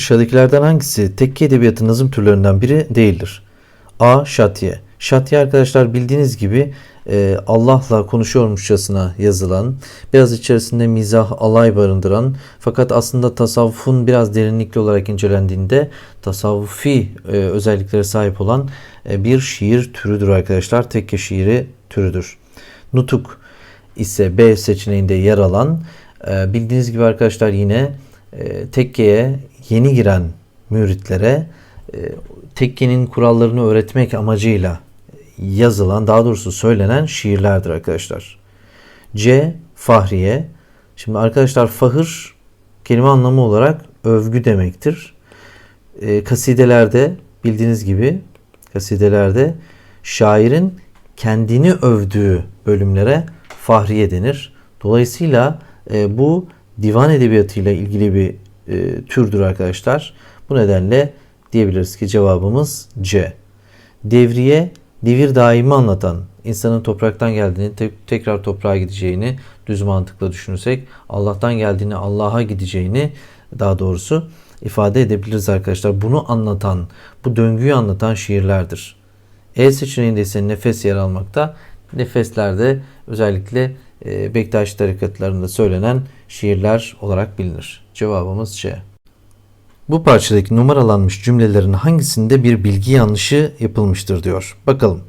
Aşağıdakilerden hangisi tekke edebiyatı nazım türlerinden biri değildir? A. Şatiye. Şatiye arkadaşlar bildiğiniz gibi e, Allah'la konuşuyormuşçasına yazılan, biraz içerisinde mizah, alay barındıran fakat aslında tasavvufun biraz derinlikli olarak incelendiğinde tasavvufi e, özelliklere sahip olan e, bir şiir türüdür arkadaşlar. Tekke şiiri türüdür. Nutuk ise B seçeneğinde yer alan e, bildiğiniz gibi arkadaşlar yine e, tekkeye yeni giren müritlere e, tekkenin kurallarını öğretmek amacıyla yazılan, daha doğrusu söylenen şiirlerdir arkadaşlar. C. Fahriye. Şimdi arkadaşlar fahır kelime anlamı olarak övgü demektir. E, kasidelerde bildiğiniz gibi kasidelerde şairin kendini övdüğü bölümlere fahriye denir. Dolayısıyla e, bu divan edebiyatıyla ilgili bir e, türdür arkadaşlar. Bu nedenle diyebiliriz ki cevabımız C. Devriye devir daimi anlatan, insanın topraktan geldiğini, te- tekrar toprağa gideceğini düz mantıkla düşünürsek Allah'tan geldiğini, Allah'a gideceğini daha doğrusu ifade edebiliriz arkadaşlar. Bunu anlatan, bu döngüyü anlatan şiirlerdir. E seçeneğinde ise nefes yer almakta. Nefeslerde özellikle e, Bektaş tarikatlarında söylenen şiirler olarak bilinir. Cevabımız C. Bu parçadaki numaralanmış cümlelerin hangisinde bir bilgi yanlışı yapılmıştır diyor. Bakalım.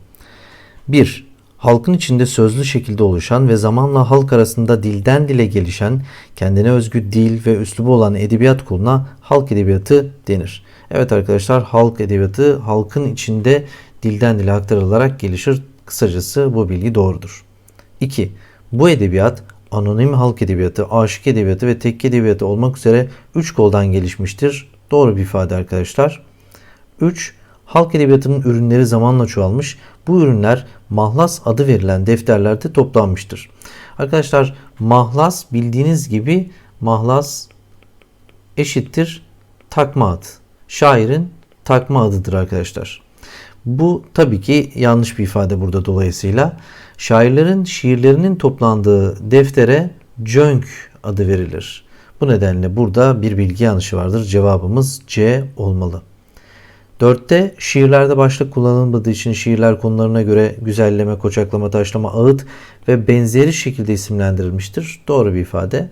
1. Halkın içinde sözlü şekilde oluşan ve zamanla halk arasında dilden dile gelişen, kendine özgü dil ve üslubu olan edebiyat koluna halk edebiyatı denir. Evet arkadaşlar halk edebiyatı halkın içinde dilden dile aktarılarak gelişir. Kısacası bu bilgi doğrudur. 2. Bu edebiyat anonim halk edebiyatı, aşık edebiyatı ve tekke edebiyatı olmak üzere 3 koldan gelişmiştir. Doğru bir ifade arkadaşlar. 3. Halk edebiyatının ürünleri zamanla çoğalmış. Bu ürünler mahlas adı verilen defterlerde toplanmıştır. Arkadaşlar mahlas bildiğiniz gibi mahlas eşittir takma ad. Şairin takma adıdır arkadaşlar. Bu tabii ki yanlış bir ifade burada dolayısıyla. Şairlerin şiirlerinin toplandığı deftere cönk adı verilir. Bu nedenle burada bir bilgi yanlışı vardır. Cevabımız C olmalı. 4'te şiirlerde başlık kullanılmadığı için şiirler konularına göre güzelleme, koçaklama, taşlama, ağıt ve benzeri şekilde isimlendirilmiştir. Doğru bir ifade.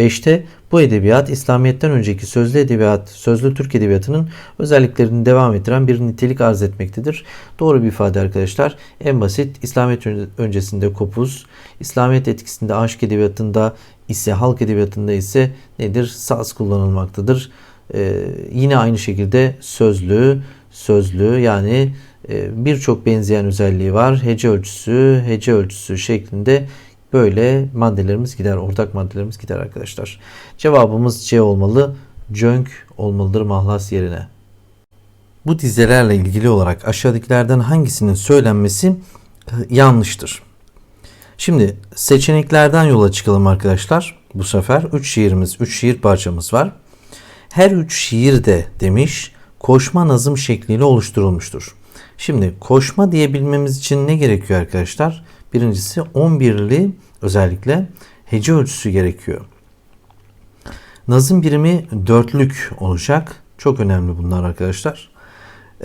5'te bu edebiyat İslamiyet'ten önceki sözlü edebiyat, sözlü Türk edebiyatının özelliklerini devam ettiren bir nitelik arz etmektedir. Doğru bir ifade arkadaşlar. En basit İslamiyet öncesinde kopuz, İslamiyet etkisinde aşk edebiyatında ise halk edebiyatında ise nedir? Saz kullanılmaktadır. Ee, yine aynı şekilde sözlü, sözlü yani e, birçok benzeyen özelliği var. Hece ölçüsü, hece ölçüsü şeklinde böyle maddelerimiz gider, ortak maddelerimiz gider arkadaşlar. Cevabımız C olmalı. Cönk olmalıdır mahlas yerine. Bu dizelerle ilgili olarak aşağıdakilerden hangisinin söylenmesi e, yanlıştır? Şimdi seçeneklerden yola çıkalım arkadaşlar. Bu sefer 3 şiirimiz, 3 şiir parçamız var. Her üç şiir de demiş koşma nazım şekliyle oluşturulmuştur. Şimdi koşma diyebilmemiz için ne gerekiyor arkadaşlar? Birincisi 11'li özellikle hece ölçüsü gerekiyor. Nazım birimi dörtlük olacak. Çok önemli bunlar arkadaşlar.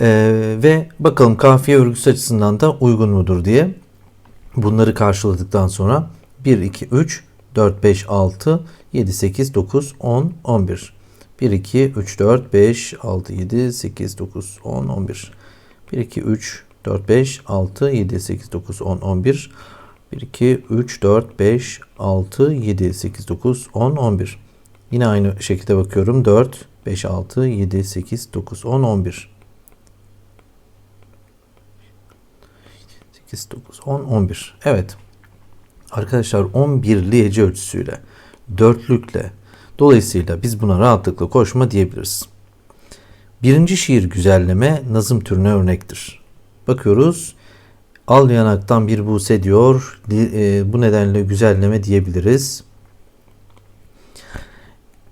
Ee, ve bakalım kafiye örgüsü açısından da uygun mudur diye. Bunları karşıladıktan sonra 1, 2, 3, 4, 5, 6, 7, 8, 9, 10, 11. 1, 2, 3, 4, 5, 6, 7, 8, 9, 10, 11. 1, 2, 3, 4, 5, 6, 7, 8, 9, 10, 11. 1, 2, 3, 4, 5, 6, 7, 8, 9, 10, 11. Yine aynı şekilde bakıyorum. 4, 5, 6, 7, 8, 9, 10, 11. 8, 9, 10, 11. Evet. Arkadaşlar 11'li hece ölçüsüyle, dörtlükle, dolayısıyla biz buna rahatlıkla koşma diyebiliriz. Birinci şiir güzelleme nazım türüne örnektir. Bakıyoruz. Al yanaktan bir buse diyor. E, bu nedenle güzelleme diyebiliriz.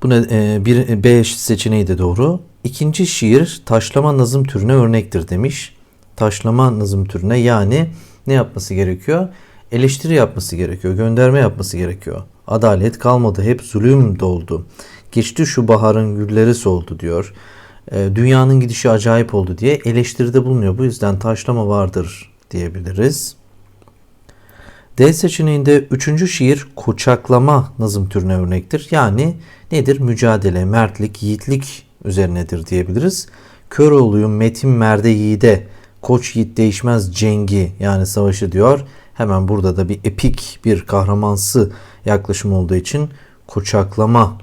Bu ne, e, bir B seçeneği de doğru. İkinci şiir taşlama nazım türüne örnektir demiş. Taşlama nazım türüne yani ne yapması gerekiyor? Eleştiri yapması gerekiyor, gönderme yapması gerekiyor. Adalet kalmadı, hep zulüm doldu. Geçti şu baharın gülleri soldu diyor. E, dünyanın gidişi acayip oldu diye eleştiride bulunuyor. Bu yüzden taşlama vardır diyebiliriz. D seçeneğinde üçüncü şiir kucaklama nazım türüne örnektir. Yani nedir? Mücadele, mertlik, yiğitlik üzerinedir diyebiliriz. Köroğlu'yum Metin Merde Yiğide, Koç Yiğit değişmez cengi yani savaşı diyor. Hemen burada da bir epik bir kahramansı yaklaşım olduğu için kucaklama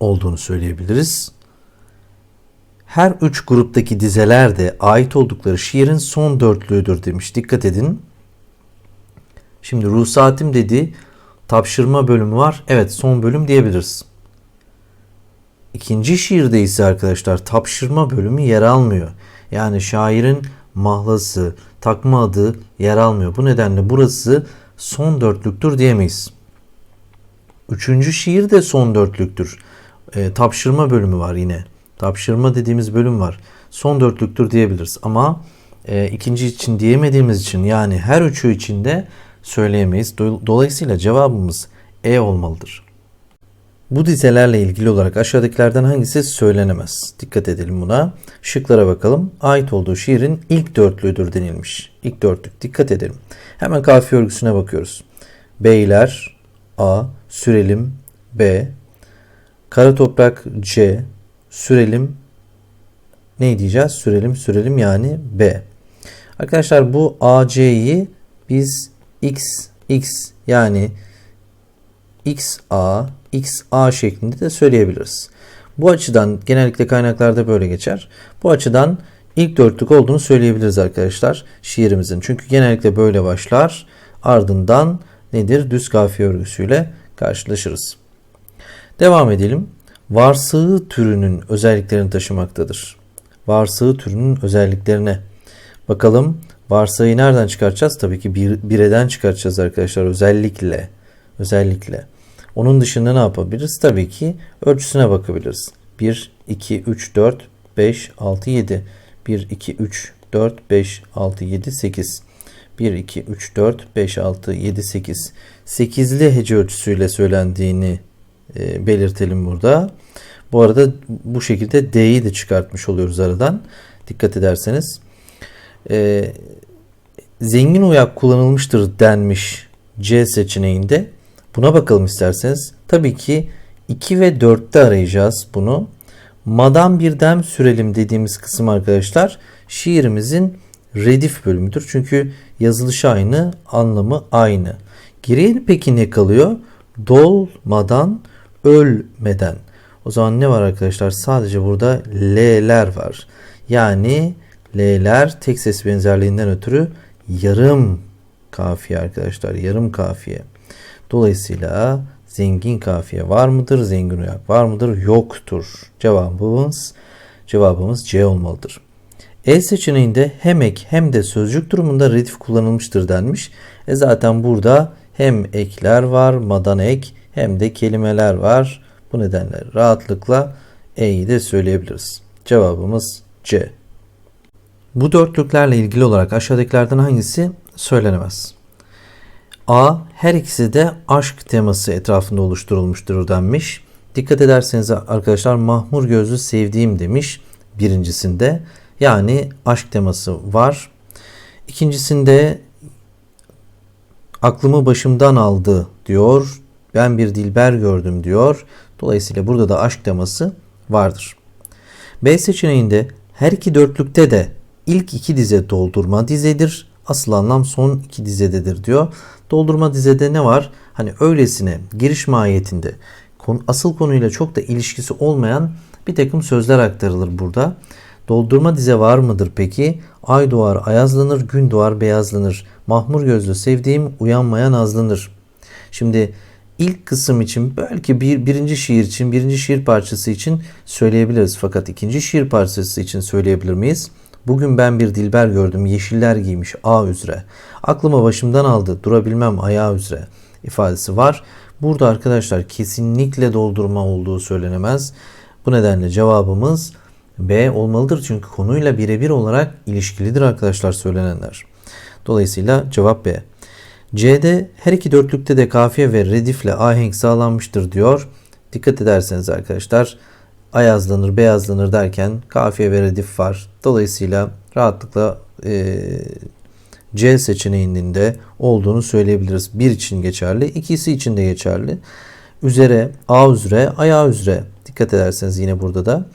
olduğunu söyleyebiliriz. Her üç gruptaki dizeler de ait oldukları şiirin son dörtlüğüdür demiş. Dikkat edin. Şimdi ruhsatim dedi tapşırma bölümü var. Evet son bölüm diyebiliriz. İkinci şiirde ise arkadaşlar tapşırma bölümü yer almıyor. Yani şairin mahlası, takma adı yer almıyor. Bu nedenle burası son dörtlüktür diyemeyiz. Üçüncü şiir de son dörtlüktür. E, tapşırma bölümü var yine. Tapşırma dediğimiz bölüm var. Son dörtlüktür diyebiliriz. Ama e, ikinci için diyemediğimiz için yani her üçü için de söyleyemeyiz. Dolayısıyla cevabımız E olmalıdır. Bu dizelerle ilgili olarak aşağıdakilerden hangisi söylenemez? Dikkat edelim buna. Şıklara bakalım. Ait olduğu şiirin ilk dörtlüğüdür denilmiş. İlk dörtlük. Dikkat edelim. Hemen kafiye örgüsüne bakıyoruz. Beyler A, sürelim B, kara toprak C, sürelim ne diyeceğiz? Sürelim sürelim yani B. Arkadaşlar bu AC'yi biz X, X yani XA, XA şeklinde de söyleyebiliriz. Bu açıdan genellikle kaynaklarda böyle geçer. Bu açıdan ilk dörtlük olduğunu söyleyebiliriz arkadaşlar şiirimizin. Çünkü genellikle böyle başlar. Ardından nedir? Düz kafiye örgüsüyle karşılaşırız. Devam edelim. Varsığı türünün özelliklerini taşımaktadır. Varsığı türünün özelliklerine bakalım. Varsayı nereden çıkartacağız? Tabii ki bir, bireden çıkartacağız arkadaşlar özellikle. Özellikle. Onun dışında ne yapabiliriz? Tabii ki ölçüsüne bakabiliriz. 1, 2, 3, 4, 5, 6, 7. 1, 2, 3, 4, 5, 6, 7, 8. 1, 2, 3, 4, 5, 6, 7, 8. 8'li hece ölçüsüyle söylendiğini e, belirtelim burada. Bu arada bu şekilde D'yi de çıkartmış oluyoruz aradan. Dikkat ederseniz. E, zengin uyak kullanılmıştır denmiş C seçeneğinde. Buna bakalım isterseniz. Tabii ki 2 ve 4'te arayacağız bunu. Madan bir dem sürelim dediğimiz kısım arkadaşlar şiirimizin redif bölümüdür. Çünkü yazılışı aynı, anlamı aynı. Geriye peki ne kalıyor? Dolmadan, ölmeden. O zaman ne var arkadaşlar? Sadece burada L'ler var. Yani L'ler tek ses benzerliğinden ötürü yarım kafiye arkadaşlar. Yarım kafiye. Dolayısıyla zengin kafiye var mıdır? Zengin uyak var mıdır? Yoktur. Cevabımız cevabımız C olmalıdır. E seçeneğinde hem ek hem de sözcük durumunda redif kullanılmıştır denmiş. E zaten burada hem ekler var, madan ek hem de kelimeler var. Bu nedenle rahatlıkla E'yi de söyleyebiliriz. Cevabımız C. Bu dörtlüklerle ilgili olarak aşağıdakilerden hangisi söylenemez? A. Her ikisi de aşk teması etrafında oluşturulmuştur denmiş. Dikkat ederseniz arkadaşlar mahmur gözlü sevdiğim demiş birincisinde. Yani aşk teması var. İkincisinde aklımı başımdan aldı diyor. Ben bir dilber gördüm diyor. Dolayısıyla burada da aşk teması vardır. B seçeneğinde her iki dörtlükte de ilk iki dize doldurma dizedir. Asıl anlam son iki dizededir diyor. Doldurma dizede ne var? Hani öylesine giriş mahiyetinde konu, asıl konuyla çok da ilişkisi olmayan bir takım sözler aktarılır burada. Doldurma dize var mıdır peki? Ay doğar ayazlanır, gün doğar beyazlanır. Mahmur gözlü sevdiğim uyanmayan azlanır. Şimdi ilk kısım için belki bir, birinci şiir için, birinci şiir parçası için söyleyebiliriz. Fakat ikinci şiir parçası için söyleyebilir miyiz? Bugün ben bir dilber gördüm yeşiller giymiş ağ üzere. Aklıma başımdan aldı durabilmem ayağı üzere ifadesi var. Burada arkadaşlar kesinlikle doldurma olduğu söylenemez. Bu nedenle cevabımız B olmalıdır. Çünkü konuyla birebir olarak ilişkilidir arkadaşlar söylenenler. Dolayısıyla cevap B. C'de her iki dörtlükte de kafiye ve redifle ahenk sağlanmıştır diyor. Dikkat ederseniz arkadaşlar ayazlanır, beyazlanır derken kafiye ve redif var. Dolayısıyla rahatlıkla e, C seçeneğinin de olduğunu söyleyebiliriz. Bir için geçerli, ikisi için de geçerli. Üzere, A üzere, ayağı üzere. Dikkat ederseniz yine burada da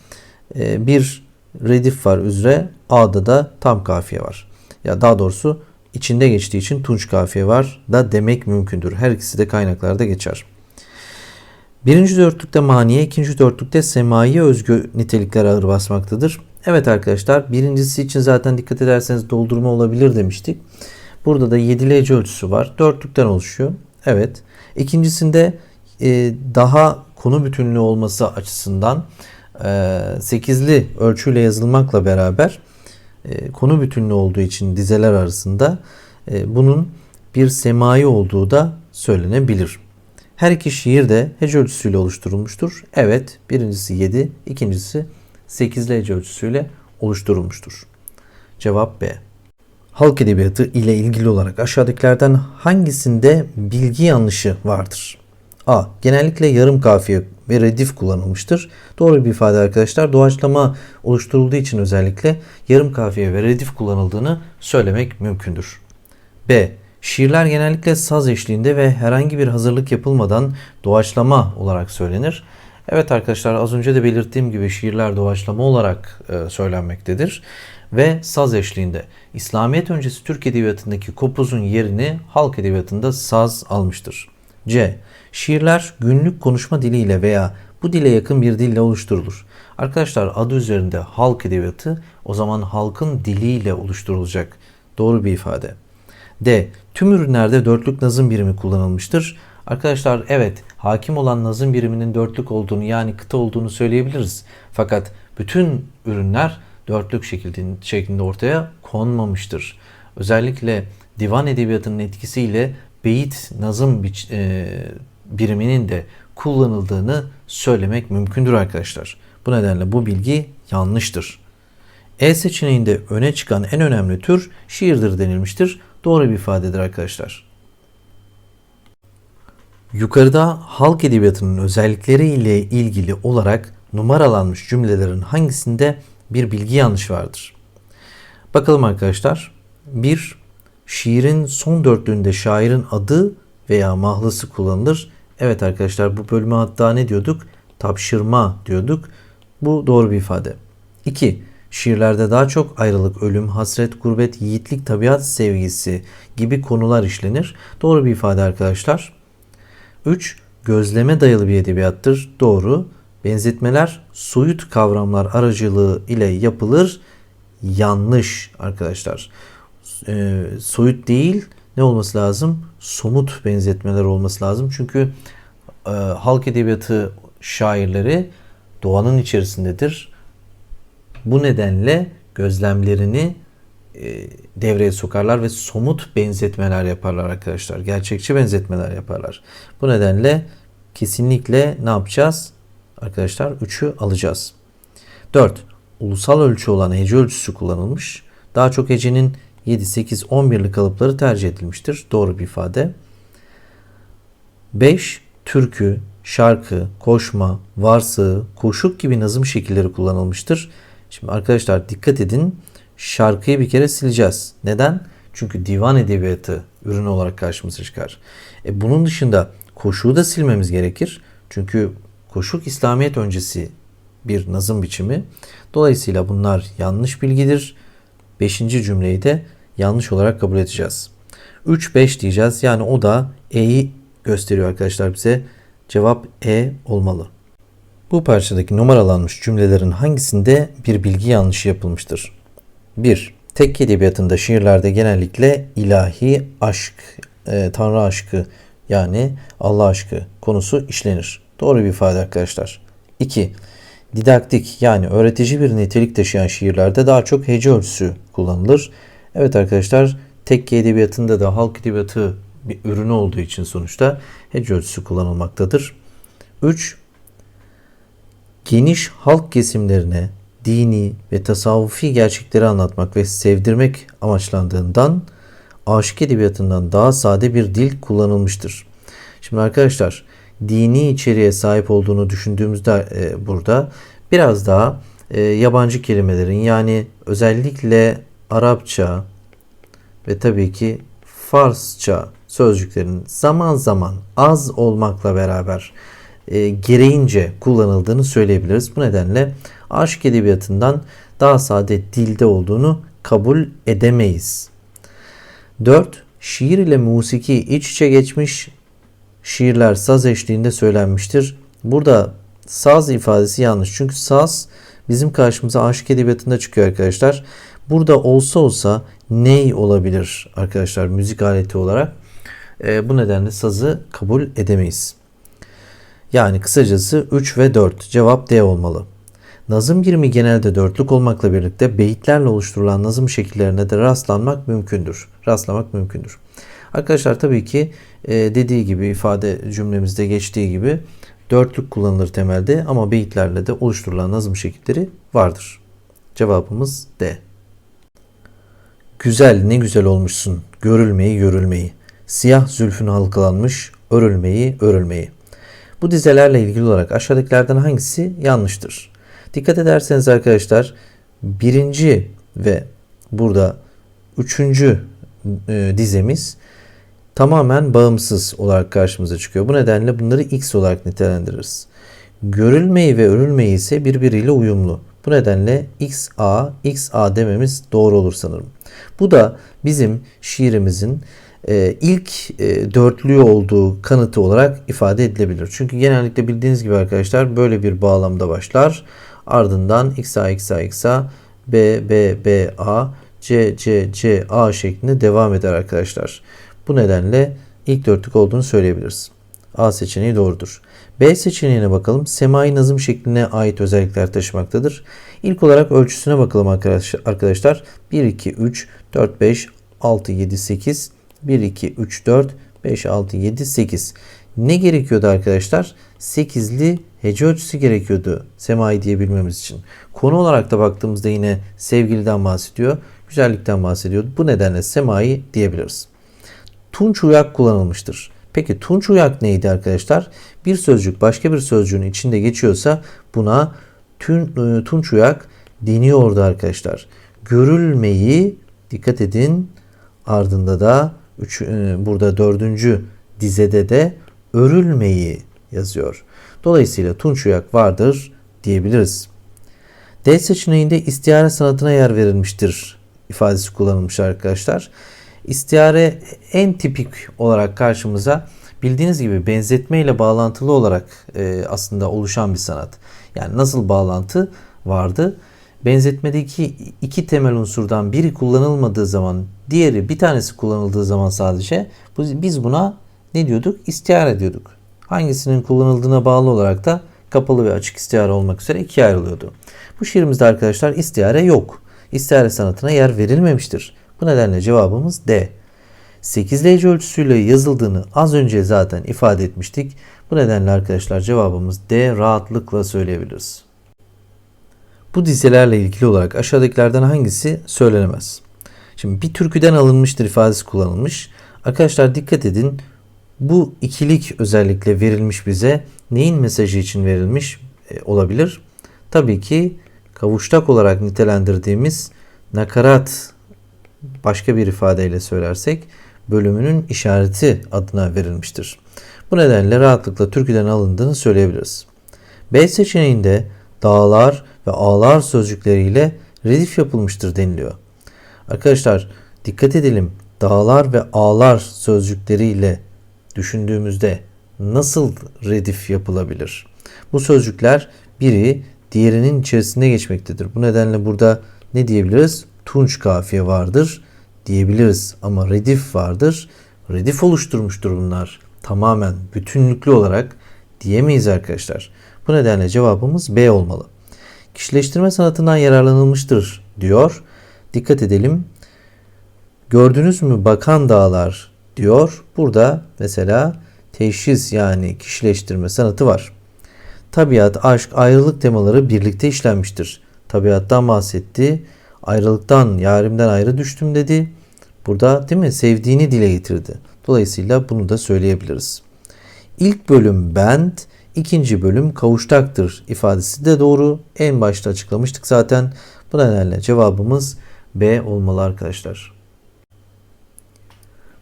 e, bir redif var üzere, A'da da tam kafiye var. Ya daha doğrusu içinde geçtiği için tunç kafiye var da demek mümkündür. Her ikisi de kaynaklarda geçer. Birinci dörtlükte maniye, ikinci dörtlükte semaiye özgü nitelikler ağır basmaktadır. Evet arkadaşlar birincisi için zaten dikkat ederseniz doldurma olabilir demiştik. Burada da 7'li hece ölçüsü var. Dörtlükten oluşuyor. Evet. İkincisinde e, daha konu bütünlüğü olması açısından e, 8'li ölçüyle yazılmakla beraber e, konu bütünlüğü olduğu için dizeler arasında e, bunun bir semai olduğu da söylenebilir. Her iki şiir de hece ölçüsüyle oluşturulmuştur. Evet, birincisi 7, ikincisi 8'li hece ölçüsüyle oluşturulmuştur. Cevap B. Halk edebiyatı ile ilgili olarak aşağıdakilerden hangisinde bilgi yanlışı vardır? A. Genellikle yarım kafiye ve redif kullanılmıştır. Doğru bir ifade arkadaşlar. Doğaçlama oluşturulduğu için özellikle yarım kafiye ve redif kullanıldığını söylemek mümkündür. B. Şiirler genellikle saz eşliğinde ve herhangi bir hazırlık yapılmadan doğaçlama olarak söylenir. Evet arkadaşlar az önce de belirttiğim gibi şiirler doğaçlama olarak e, söylenmektedir ve saz eşliğinde. İslamiyet öncesi Türk edebiyatındaki kopuzun yerini halk edebiyatında saz almıştır. C. Şiirler günlük konuşma diliyle veya bu dile yakın bir dille oluşturulur. Arkadaşlar adı üzerinde halk edebiyatı o zaman halkın diliyle oluşturulacak. Doğru bir ifade. D. Tüm ürünlerde dörtlük nazım birimi kullanılmıştır. Arkadaşlar evet hakim olan nazım biriminin dörtlük olduğunu yani kıta olduğunu söyleyebiliriz. Fakat bütün ürünler dörtlük şeklinde ortaya konmamıştır. Özellikle divan edebiyatının etkisiyle beyit nazım e, biriminin de kullanıldığını söylemek mümkündür arkadaşlar. Bu nedenle bu bilgi yanlıştır. E seçeneğinde öne çıkan en önemli tür şiirdir denilmiştir. Doğru bir ifadedir arkadaşlar. Yukarıda halk edebiyatının özellikleri ile ilgili olarak numaralanmış cümlelerin hangisinde bir bilgi yanlış vardır? Bakalım arkadaşlar. 1. Şiirin son dörtlüğünde şairin adı veya mahlası kullanılır. Evet arkadaşlar bu bölüme hatta ne diyorduk? Tapşırma diyorduk. Bu doğru bir ifade. 2. Şiirlerde daha çok ayrılık, ölüm, hasret, gurbet, yiğitlik, tabiat sevgisi gibi konular işlenir. Doğru bir ifade arkadaşlar. 3. Gözleme dayalı bir edebiyattır. Doğru. Benzetmeler soyut kavramlar aracılığı ile yapılır. Yanlış arkadaşlar. E, soyut değil ne olması lazım? Somut benzetmeler olması lazım. Çünkü e, halk edebiyatı şairleri doğanın içerisindedir. Bu nedenle gözlemlerini e, devreye sokarlar ve somut benzetmeler yaparlar arkadaşlar. Gerçekçi benzetmeler yaparlar. Bu nedenle kesinlikle ne yapacağız? Arkadaşlar 3'ü alacağız. 4. Ulusal ölçü olan hece ölçüsü kullanılmış. Daha çok hecenin 7, 8, 11'li kalıpları tercih edilmiştir. Doğru bir ifade. 5. Türkü, şarkı, koşma, varsı, koşuk gibi nazım şekilleri kullanılmıştır. Şimdi arkadaşlar dikkat edin. Şarkıyı bir kere sileceğiz. Neden? Çünkü divan edebiyatı ürünü olarak karşımıza çıkar. E bunun dışında koşuğu da silmemiz gerekir. Çünkü koşuk İslamiyet öncesi bir nazım biçimi. Dolayısıyla bunlar yanlış bilgidir. Beşinci cümleyi de yanlış olarak kabul edeceğiz. 3-5 diyeceğiz. Yani o da E'yi gösteriyor arkadaşlar bize. Cevap E olmalı. Bu parçadaki numaralanmış cümlelerin hangisinde bir bilgi yanlışı yapılmıştır? 1. Tekke edebiyatında şiirlerde genellikle ilahi aşk, e, tanrı aşkı yani Allah aşkı konusu işlenir. Doğru bir ifade arkadaşlar. 2. Didaktik yani öğretici bir nitelik taşıyan şiirlerde daha çok hece ölçüsü kullanılır. Evet arkadaşlar tekke edebiyatında da halk edebiyatı bir ürünü olduğu için sonuçta hece ölçüsü kullanılmaktadır. 3. Geniş halk kesimlerine dini ve tasavvufi gerçekleri anlatmak ve sevdirmek amaçlandığından aşık edebiyatından daha sade bir dil kullanılmıştır. Şimdi arkadaşlar dini içeriğe sahip olduğunu düşündüğümüzde e, burada biraz daha e, yabancı kelimelerin yani özellikle Arapça ve tabii ki Farsça sözcüklerin zaman zaman az olmakla beraber e, gereğince kullanıldığını söyleyebiliriz. Bu nedenle aşk edebiyatından daha sade dilde olduğunu kabul edemeyiz. 4. Şiir ile musiki iç içe geçmiş, şiirler saz eşliğinde söylenmiştir. Burada saz ifadesi yanlış. Çünkü saz bizim karşımıza aşk edebiyatında çıkıyor arkadaşlar. Burada olsa olsa ney olabilir arkadaşlar müzik aleti olarak. E, bu nedenle sazı kabul edemeyiz. Yani kısacası 3 ve 4 cevap D olmalı. Nazım girimi genelde dörtlük olmakla birlikte beyitlerle oluşturulan nazım şekillerine de rastlanmak mümkündür. Rastlamak mümkündür. Arkadaşlar tabii ki e, dediği gibi ifade cümlemizde geçtiği gibi dörtlük kullanılır temelde ama beyitlerle de oluşturulan nazım şekilleri vardır. Cevabımız D. Güzel ne güzel olmuşsun görülmeyi görülmeyi. Siyah zülfün halkalanmış örülmeyi örülmeyi. Bu dizelerle ilgili olarak aşağıdakilerden hangisi yanlıştır? Dikkat ederseniz arkadaşlar birinci ve burada üçüncü e, dizemiz tamamen bağımsız olarak karşımıza çıkıyor. Bu nedenle bunları x olarak nitelendiririz. Görülmeyi ve örülmeyi ise birbiriyle uyumlu. Bu nedenle XA, XA dememiz doğru olur sanırım. Bu da bizim şiirimizin e, ilk e, dörtlüğü olduğu kanıtı olarak ifade edilebilir. Çünkü genellikle bildiğiniz gibi arkadaşlar böyle bir bağlamda başlar. Ardından XA, XA, XA, B, B, B, A, C, C, C, A şeklinde devam eder arkadaşlar. Bu nedenle ilk dörtlük olduğunu söyleyebiliriz. A seçeneği doğrudur. B seçeneğine bakalım. Semai nazım şekline ait özellikler taşımaktadır. İlk olarak ölçüsüne bakalım arkadaşlar. 1, 2, 3, 4, 5, 6, 7, 8, 1, 2, 3, 4, 5, 6, 7, 8. Ne gerekiyordu arkadaşlar? 8'li hece ölçüsü gerekiyordu semai diyebilmemiz için. Konu olarak da baktığımızda yine sevgiliden bahsediyor, güzellikten bahsediyor. Bu nedenle semai diyebiliriz. Tunç uyak kullanılmıştır. Peki tunç uyak neydi arkadaşlar? Bir sözcük başka bir sözcüğün içinde geçiyorsa buna tün, e, tunç uyak deniyordu arkadaşlar. Görülmeyi dikkat edin ardında da üç, e, burada dördüncü dizede de örülmeyi yazıyor. Dolayısıyla tunç uyak vardır diyebiliriz. D seçeneğinde istiyare sanatına yer verilmiştir ifadesi kullanılmış arkadaşlar. İstiyare en tipik olarak karşımıza bildiğiniz gibi benzetme ile bağlantılı olarak e, aslında oluşan bir sanat. Yani nasıl bağlantı vardı? Benzetmedeki iki temel unsurdan biri kullanılmadığı zaman diğeri bir tanesi kullanıldığı zaman sadece biz buna ne diyorduk? İstiyare diyorduk. Hangisinin kullanıldığına bağlı olarak da kapalı ve açık istiyare olmak üzere ikiye ayrılıyordu. Bu şiirimizde arkadaşlar istiyare yok. İstiyare sanatına yer verilmemiştir. Bu nedenle cevabımız D. 8 hece ölçüsüyle yazıldığını az önce zaten ifade etmiştik. Bu nedenle arkadaşlar cevabımız D rahatlıkla söyleyebiliriz. Bu dizelerle ilgili olarak aşağıdakilerden hangisi söylenemez? Şimdi bir türküden alınmıştır ifadesi kullanılmış. Arkadaşlar dikkat edin. Bu ikilik özellikle verilmiş bize. Neyin mesajı için verilmiş e, olabilir? Tabii ki kavuştak olarak nitelendirdiğimiz nakarat başka bir ifadeyle söylersek bölümünün işareti adına verilmiştir. Bu nedenle rahatlıkla türküden alındığını söyleyebiliriz. B seçeneğinde dağlar ve ağlar sözcükleriyle redif yapılmıştır deniliyor. Arkadaşlar dikkat edelim. Dağlar ve ağlar sözcükleriyle düşündüğümüzde nasıl redif yapılabilir? Bu sözcükler biri diğerinin içerisinde geçmektedir. Bu nedenle burada ne diyebiliriz? Tunç kafiye vardır diyebiliriz ama redif vardır. Redif oluşturmuştur bunlar. Tamamen bütünlüklü olarak diyemeyiz arkadaşlar. Bu nedenle cevabımız B olmalı. Kişileştirme sanatından yararlanılmıştır diyor. Dikkat edelim. Gördünüz mü bakan dağlar diyor. Burada mesela teşhis yani kişileştirme sanatı var. Tabiat, aşk, ayrılık temaları birlikte işlenmiştir. Tabiattan bahsetti ayrılıktan, yarimden ayrı düştüm dedi. Burada değil mi sevdiğini dile getirdi. Dolayısıyla bunu da söyleyebiliriz. İlk bölüm bend, ikinci bölüm kavuştaktır ifadesi de doğru. En başta açıklamıştık zaten. Bu nedenle cevabımız B olmalı arkadaşlar.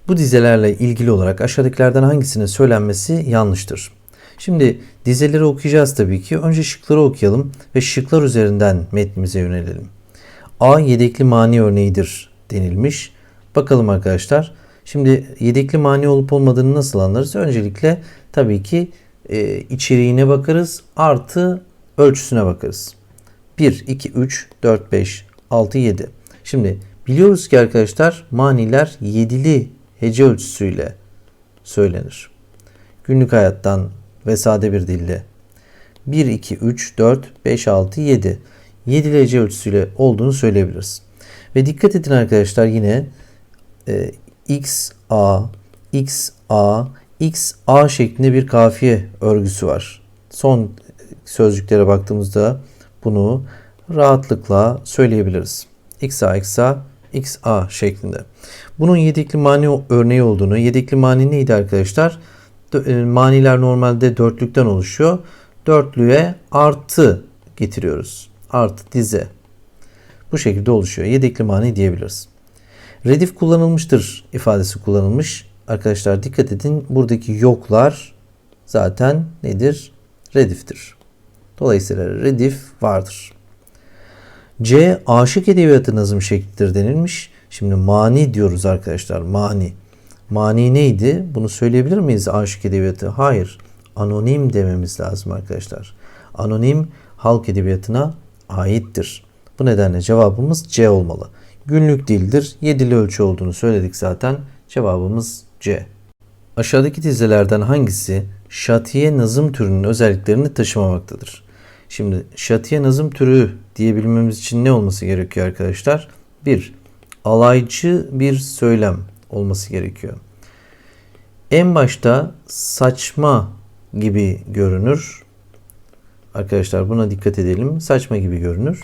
Bu dizelerle ilgili olarak aşağıdakilerden hangisinin söylenmesi yanlıştır? Şimdi dizeleri okuyacağız tabii ki. Önce şıkları okuyalım ve şıklar üzerinden metnimize yönelelim. A yedekli mani örneğidir denilmiş. Bakalım arkadaşlar. Şimdi yedekli mani olup olmadığını nasıl anlarız? Öncelikle tabii ki e, içeriğine bakarız artı ölçüsüne bakarız. 1, 2, 3, 4, 5, 6, 7. Şimdi biliyoruz ki arkadaşlar maniler yedili hece ölçüsüyle söylenir. Günlük hayattan ve sade bir dille. 1, 2, 3, 4, 5, 6, 7. 7 hece ölçüsüyle olduğunu söyleyebiliriz. Ve dikkat edin arkadaşlar yine e, x, a, x, a, x, a şeklinde bir kafiye örgüsü var. Son sözcüklere baktığımızda bunu rahatlıkla söyleyebiliriz. x, a, x, a, x, a şeklinde. Bunun yedekli mani örneği olduğunu, yedekli mani neydi arkadaşlar? E, maniler normalde dörtlükten oluşuyor. Dörtlüğe artı getiriyoruz. Artı dize. Bu şekilde oluşuyor. Yedekli mani diyebiliriz. Redif kullanılmıştır ifadesi kullanılmış. Arkadaşlar dikkat edin. Buradaki yoklar zaten nedir? Rediftir. Dolayısıyla redif vardır. C aşık edebiyatı nazım şeklidir denilmiş. Şimdi mani diyoruz arkadaşlar. Mani. Mani neydi? Bunu söyleyebilir miyiz aşık edebiyatı? Hayır. Anonim dememiz lazım arkadaşlar. Anonim halk edebiyatına aittir. Bu nedenle cevabımız C olmalı. Günlük dildir. Yedili ölçü olduğunu söyledik zaten. Cevabımız C. Aşağıdaki dizelerden hangisi şatiye nazım türünün özelliklerini taşımamaktadır? Şimdi şatiye nazım türü diyebilmemiz için ne olması gerekiyor arkadaşlar? 1. Alaycı bir söylem olması gerekiyor. En başta saçma gibi görünür. Arkadaşlar buna dikkat edelim. Saçma gibi görünür.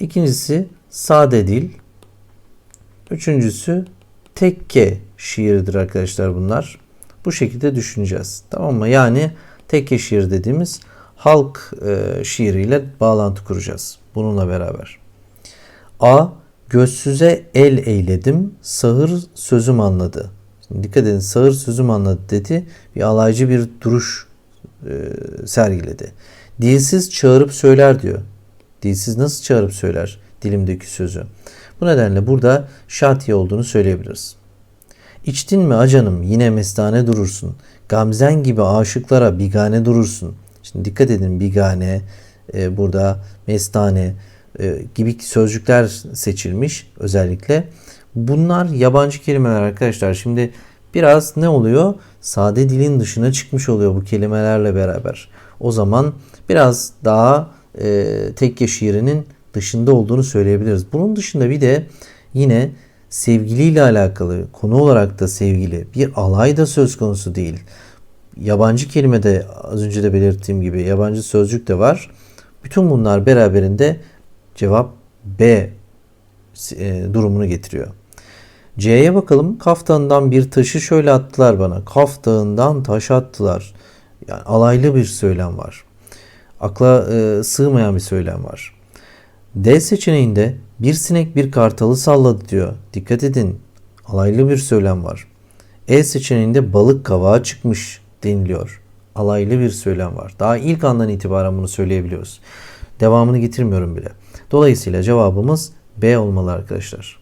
İkincisi sade dil. Üçüncüsü tekke şiiridir arkadaşlar bunlar. Bu şekilde düşüneceğiz. Tamam mı? Yani tekke şiir dediğimiz halk e, şiiriyle bağlantı kuracağız. Bununla beraber. A. Gözsüze el eyledim. Sağır sözüm anladı. Şimdi dikkat edin sağır sözüm anladı dedi. Bir alaycı bir duruş e, sergiledi. Dilsiz çağırıp söyler diyor. Dilsiz nasıl çağırıp söyler dilimdeki sözü. Bu nedenle burada şatiye olduğunu söyleyebiliriz. İçtin mi acanım yine mestane durursun. Gamzen gibi aşıklara bigane durursun. Şimdi dikkat edin bigane e, burada mestane e, gibi sözcükler seçilmiş özellikle. Bunlar yabancı kelimeler arkadaşlar. Şimdi biraz ne oluyor? Sade dilin dışına çıkmış oluyor bu kelimelerle beraber. O zaman biraz daha e, tekke şiirinin dışında olduğunu söyleyebiliriz. Bunun dışında bir de yine sevgiliyle alakalı konu olarak da sevgili bir alay da söz konusu değil. Yabancı kelime de az önce de belirttiğim gibi yabancı sözcük de var. Bütün bunlar beraberinde cevap B e, durumunu getiriyor. C'ye bakalım. Kaftandan bir taşı şöyle attılar bana. Kaftağından taş attılar. Yani alaylı bir söylem var. Akla e, sığmayan bir söylem var. D seçeneğinde bir sinek bir kartalı salladı diyor. Dikkat edin. Alaylı bir söylem var. E seçeneğinde balık kavağa çıkmış deniliyor. Alaylı bir söylem var. Daha ilk andan itibaren bunu söyleyebiliyoruz. Devamını getirmiyorum bile. Dolayısıyla cevabımız B olmalı arkadaşlar.